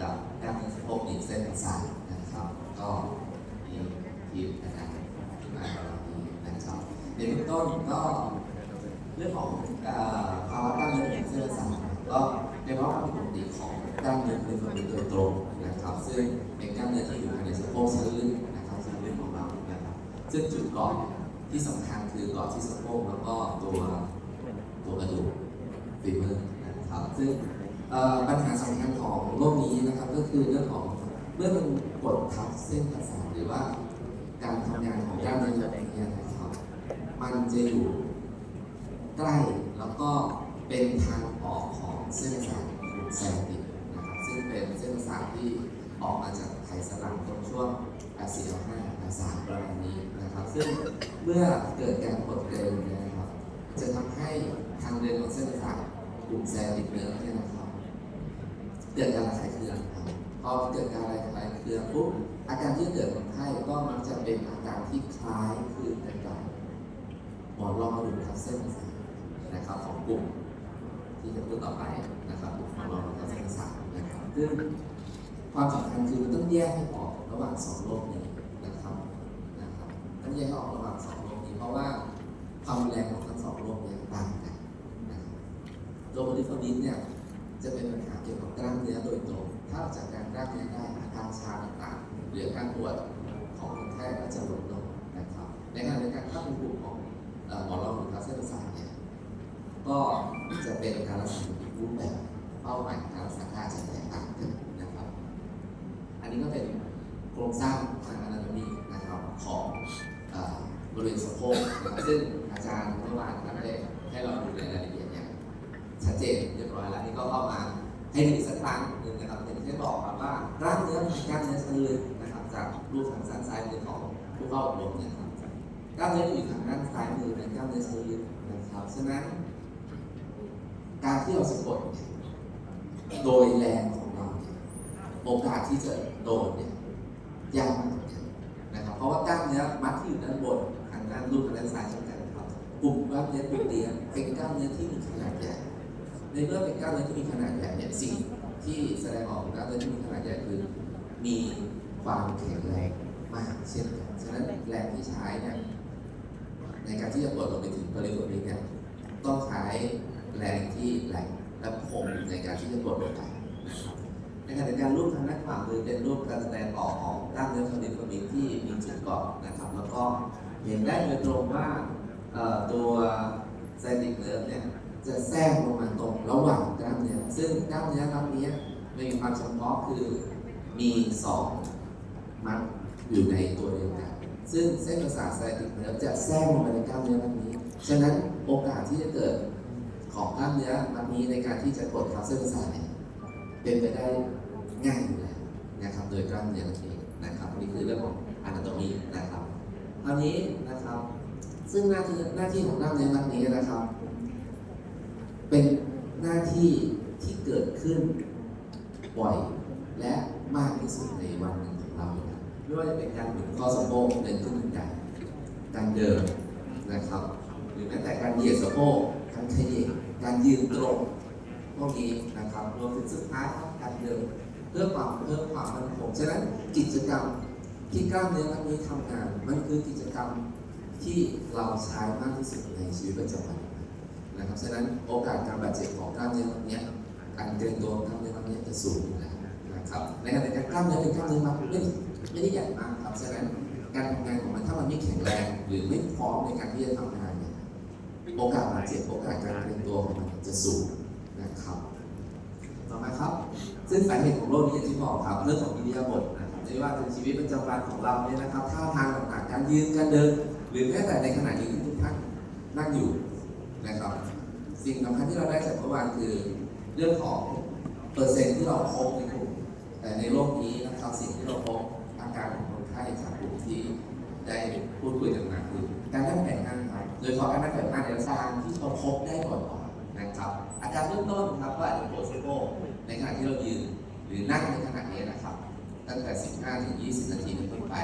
กับการเงินสะโพกหนีบเส้นประสาทนะครับ ก็มีทีมอาจารย์ที่มากับเรานี้นะครับในเบื้องต้นก็เรื่องของภาวะกล้ามเนื้อหนีบเส้นประสาทก็เป็นภาวะความผิดปกติของกล้ามเนื้อเป็นโดยตรงนะครับ ซึ่งเป็นกล้ามเนื้อที่อยู่ภายในสะโพกชั้นลึกนะครับชั้นลึกของเรานะครับซึ่งจุดเกาะที่สำคัญคือเกาะที่สะโพกแล้วก็ตัวตัวกระดูกฝีมือนะครับซึ่ง ปัญหาสำคัญของโรคนี้นะครับก็คือเรื่องของเมื่อมันกดทับเส้นประสาทหรือว่า การทำงานของกล้ามเนื้อแบบนี้นะครับ มันจะอยู่ใกล้แล้วก็เป็นทางออกของเส้นประสาทแซมติกนะครับซึ่งเป็นเส้นประสาทที่ออกมาจากไขสันหลังตรงช่วง R4 5 R3 ประมาณนี้นะครับ ซึ่งเมื่อเกิดการกดเกินนะครับ จะทำให้ทางเดินของเส้นประสาทกลุ่มแซมติกเนื้อเนี่ยนะครับ เกิดการระคายเคืองครับพอเกิดการระคายเคืองปุ๊บอาการที่เกิดของไข้ก็มักจะเป็นอาการที่คล้ายคลึงกันกับหมอนรองกระดูกทับเส้นประสาทนะครับของกลุ่มที่จะพูดต่อไปนะครับกลุ่มหมอนรองกระดูกทับเส้นประสาทนะครับซึ่งความสำคัญคือมันต้องแยกให้ออกระหว่างสองโรคนี้นะครับนะครับต้องแยกให้ออกระหว่างสองโรคนี้เพราะว่าความแรงของทั้งสองโรคเนี้ต่างกันนะครับตัวโมดิฟอนินเนี่ย จะเป็นปัญหาเกี่ยวกับกล้ามเนื้อโดยตรง ถ้าเราจัดการกล้ามเนื้อได้อาการชาต่างๆหรือการปวดของคนไข้ก็จะลดลงนะครับ ในขณะเดียวกันถ้าเป็นกลุ่มของหมอนรองหรือทับเส้นประสาทเนี่ยก็จะเป็นการรักษาอีกรูปแบบเป้าหมายการรักษาอาจจะแตกต่างกันนะครับ อันนี้ก็เป็นโครงสร้างทางอนาโตมีนะครับของบริเวณสะโพกนะครับซึ่งอาจารย์เมื่อวาน เข้ามาให้ดูสักครั้งหนึ่งนะครับอย่างที่ได้บอกครับว่ากล้ามเนื้อเป็นกล้ามเนื้อชั้นลึกนะครับ จากรูปทางด้านซ้ายมือของผู้เข้าอบรมเนี่ยครับกล้ามเนื้ออยู่ทางด้านซ้ายมือเป็นกล้ามเนื้อชั้นลึกนะครับฉะนั้น การที่เราสะกดโดยแรงของเราโอกาสที่จะโดนเนี่ยยากมากนะครับเพราะว่ากล้ามเนื้อมัดที่อยู่ด้านบนทางด้านรูปทางด้านซ้ายเช่นกันครับกลุ่มกล้ามเนื้อตัวเตียเป็นกล้ามเนื้อที่มีขนาดใหญ่ ในเมื่อเป็นกล้ามเนื้อที่มีขนาดใหญ่เนี่ยสิ่งที่แสดงออกของกล้ามเนื้อที่มีขนาดใหญ่คือ มีความแข็งแรงมากเช่นกันฉะนั้นแรงที่ใช้เนี่ยในการที่จะกดลงไปถึงบริเวณนี้เนี่ยต้องใช้แรงที่แรงและคงในการที่จะกดลงไปนะครับในขณะเดียวกันรูปทางด้านขวามือเป็นรูปการแสดงออกของกล้ามเนื้อคอดิโคนิกที่มีจุดเกาะนะครับ แล้วก็เห็นได้โดยตรงว่าตัวไซติกเนิร์ฟเนี่ย จะแทรกลงมาตรงระหว่างกล้ามเนื้อซึ่งกล้ามเนื้อรับนี้มีความเฉพาะคือมีสองมัดอยู่ในตัวเดียวกัน ซึ่งเส้นประสาทไซติกเนิร์ฟจะแทรกลงมาในกล้ามเนื้อมัดนี้ ฉะนั้นโอกาสที่จะเกิดของกล้ามเนื้อมัดนี้ในการที่จะกดทับเส้นประสาทเนี่ยเป็นไปได้ง่ายอยู่แล้วนะครับ โดยกล้ามเนื้อนั่นเองนะครับนี่คือเรื่องของอนาโตมีนะครับคราวนี้นะครับ ซึ่งหน้าที่หน้าที่ของกล้ามเนื้อมัดนี้นะครับ เป็นหน้าที่ที่เกิดขึ้นบ่อยและมากที่สุดในวันหนึ่งของเราอยู่แล้วไม่ว่าจะเป็นการหมุนข้อสะโพกเดินขึ้นบันไดการเดินนะครับ หรือแม้แต่การเหยียดสะโพกการขยิบการยืนตรงพวกนี้นะครับรวมถึงสุดท้ายครับการเดินเพื่อความเพิ่มความมั่นคงฉะนั้นกิจกรรมที่กล้ามเนื้อมัดนี้ทำงาน มันคือกิจกรรมที่เราใช้มากที่สุดในชีวิตประจำวัน นะครับฉะนั้นโอกาสการบาดเจ็บของกล้ามเนื้อมัดเนี้ยการเกร็งตัวของกล้ามเนื้อมัดเนี้ยจะสูงอยู่แล้วนะครับในขณะเดียวกันกล้ามเนื้อเป็นกล้ามเนื้อมัดไม่ไม่ได้ใหญ่มากครับฉะนั้นการทำงานของมันถ้ามันไม่แข็งแรงหรือไม่พร้อมในการที่จะทำงานเนี่ยโอกาสบาดเจ็บโอกาสการเกร็งตัวของมันจะสูงนะครับต่อมาครับ ซึ่งสาเหตุของโรคนี้อย่างที่บอกครับเรื่องของอิริยาบถนะครับไม่ว่าในชีวิตประจำวันของเราเนี่ยนะครับท่าทางต่างๆการยืนการเดิน หรือแม้แต่ในขณะนี้ที่ทุกท่านนั่งอยู่นะครับ สิ่งสำคัญที่เราได้จากเมื่อวานคือเรื่องของเปอร์เซ็นต์ที่เราพบในกลุ่มแต่ในโลกนี้นะครับสิ่งที่เราพบอาการของคนไข้จากกลุ่มที่ได้พูดคุยกันมาคือการนั่งแบ่งนั่งครับโดยเฉพาะการนั่งแบ่งนั่งในลักษณะที่เราพบได้บ่อยๆนะครับ อาการเริ่มต้นครับก็อาจจะปวดสะโพกในขณะที่เรายืนหรือนั่งในขณะนี้นะครับ ตั้งแต่ 15 ถึง 20 นาทีเป็นต้นไป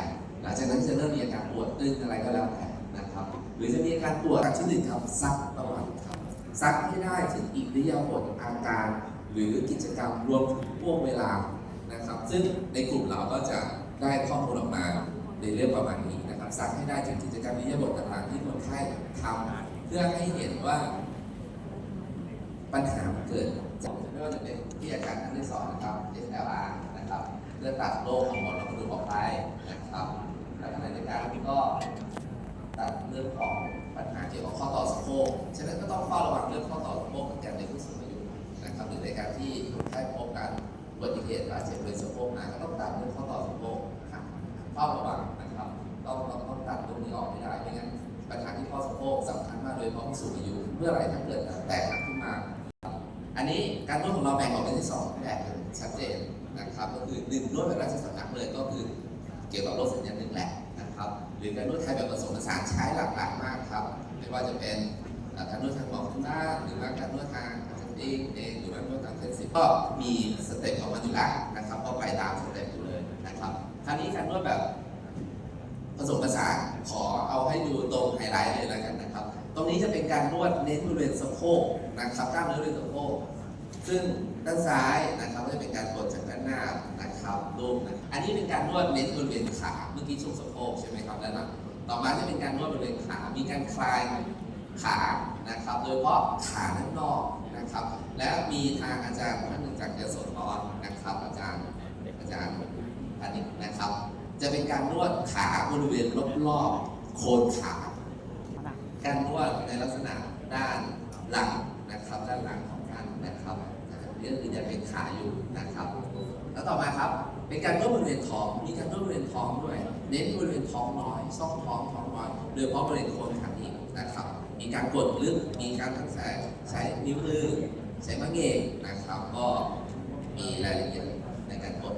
หลังจากนั้นจะเริ่มมีอาการปวดตึงอะไรก็แล้วแต่นะครับ หรือจะมีอาการปวดอันที่หนึ่งครับซักประวัติครับ ซักให้ได้ถึงอิริยาบถอาการ หรือกิจกรรมรวมถึงพวกเวลานะครับ ซึ่งในกลุ่มเราก็จะได้ข้อมูลออกมาในเรื่องประมาณนี้นะครับสั่งให้ได้ถึงกิจกรรมวิทยาบทต่างๆที่คนไข้ทำเพื่อให้เห็นว่า ปัญหาเกิดจากไม่ว่าจะเป็นที่อาจารย์ท่านได้สอนนะครับ SLR นะครับเพื่อตัดโรคของหมอนรองกระดูกออกไปนะครับแล้วขณะเดียวกันก็ตัดเรื่องของปัญหาเกี่ยวกับข้อต่อสะโพกฉะนั้นก็ต้อง ติเหตุบาดเจ็บบริเวณสะโพกมาก็ต้องตัดเรื่องข้อต่อสะโพกนะครับเฝ้าระวังนะครับ ต้องต้องต้องตัดตรงนี้ออกให้ได้ไม่งั้นปัญหาที่ข้อสะโพกสำคัญมากโดยเฉพาะผู้สูงอายุเมื่อไหร่ถ้าเกิดแตกหักขึ้นมา อันนี้การนวดของเราแบ่งออกเป็นที่สองแบบชัดเจนนะครับ ก็คือหนึ่งนวดแบบราชสำนักเลยก็คือเกี่ยวกับโรคสัญญาณหนึ่งแหละนะครับ หรือการนวดไทยแบบผสมผสานใช้หลากหลายมากครับ ไม่ว่าจะเป็นการนวดทางหมอพื้นบ้าหรือว่าการนวดทาง อาจารย์เองเองหรือว่านวดทางเทนซิก็มีสเต็ปของมันอยู่แล้วนะครับก็ไปตามสเต็ปอยู่เลยนะครับคราวนี้การนวดแบบผสมผสานขอเอาให้ดูตรงไฮไลท์เลยแล้วกันนะครับ ตรงนี้จะเป็นการนวดเน้นบริเวณสะโพกนะครับกล้ามเนื้อบริเวณสะโพกซึ่งด้านซ้ายนะครับจะเป็นการกดจากด้านหน้านะครับรูปนะอันนี้เป็นการนวดเน้นบริเวณขาเมื่อกี้ช่วงสะโพกใช่ไหมครับด้านหลังต่อมาจะเป็นการนวดบริเวณขา มีการคลาย ขานะครับ โดยเฉพาะขาด้านนอกนะครับ และมีทางอาจารย์ท่านหนึ่งจากยโสธรนะครับ อาจารย์อาจารย์พานิชนะครับ จะเป็นการนวดขาบริเวณรอบๆโคนขาการนวดในลักษณะด้านหลังนะครับ ด้านหลังของท่านนะครับนี่ก็คือจะเป็นขาอยู่นะครับ แล้วต่อมาครับเป็นการนวดบริเวณท้องมีการนวดบริเวณท้องด้วย เน้นบริเวณท้องน้อยซ่องท้องท้องน้อยโดยเฉพาะบริเวณโคนขานี้นะครับ มี การกดลึก มีการทั้งใช้ใช้นิ้วมือใช้มะเงกนะครับ ก็มีรายละเอียดในการกด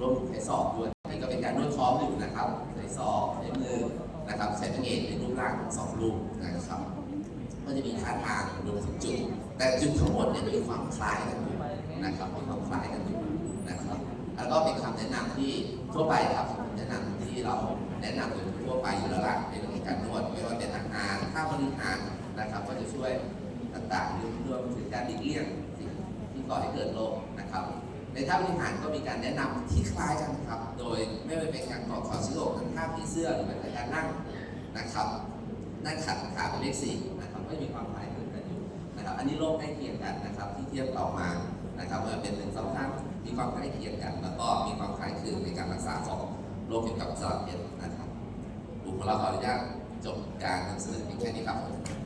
รวมถึงใช้ศอกด้วยนี่ก็เป็นการนวดท้องอยู่นะครับใช้ศอกใช้มือนะครับใช้มะเงกในรูปร่างของสองรูปนะครับก็จะมีท่าทางรวมถึงจุด แต่จุดทั้งหมดเนี่ยมีความคล้ายกันอยู่นะครับมีความคล้ายกันอยู่นะครับ แล้วก็เป็นคำแนะนำที่ทั่วไปครับคำแนะนำที่เรา แนะนำโดยทั่วไปอยู่แล้วล่ะในเรื่องของการนวดไม่ว่าเป็นอาหารท่าบริหารนะครับก็จะช่วยต่างๆรวมถึงการหลีกเลี่ยงสิ่งที่ก่อให้เกิดโรคนะครับ ในท่าบริหารก็มีการแนะนำที่คล้ายกันครับ โดยไม่ว่าเป็นการกอดคอซิโลกทั้งท่าผีเสื้อหรือแม้แต่การนั่งนะครับนั่งขัดขาเป็นเลขสี่นะครับก็มีความคล้ายคลึงกันอยู่นะครับ อันนี้โรคใกล้เคียงกันนะครับ ที่เทียบต่อมานะครับเมื่อเป็นหนึ่งสองท่านมีความใกล้เคียงกัน แล้วก็มีความคล้ายคลึงในการรักษาของ โรคเกี่ยวกับสลับเย็นนะครับบุคลากรขออนุญาตจบการนำเสนอเพียงแค่นี้ครับผม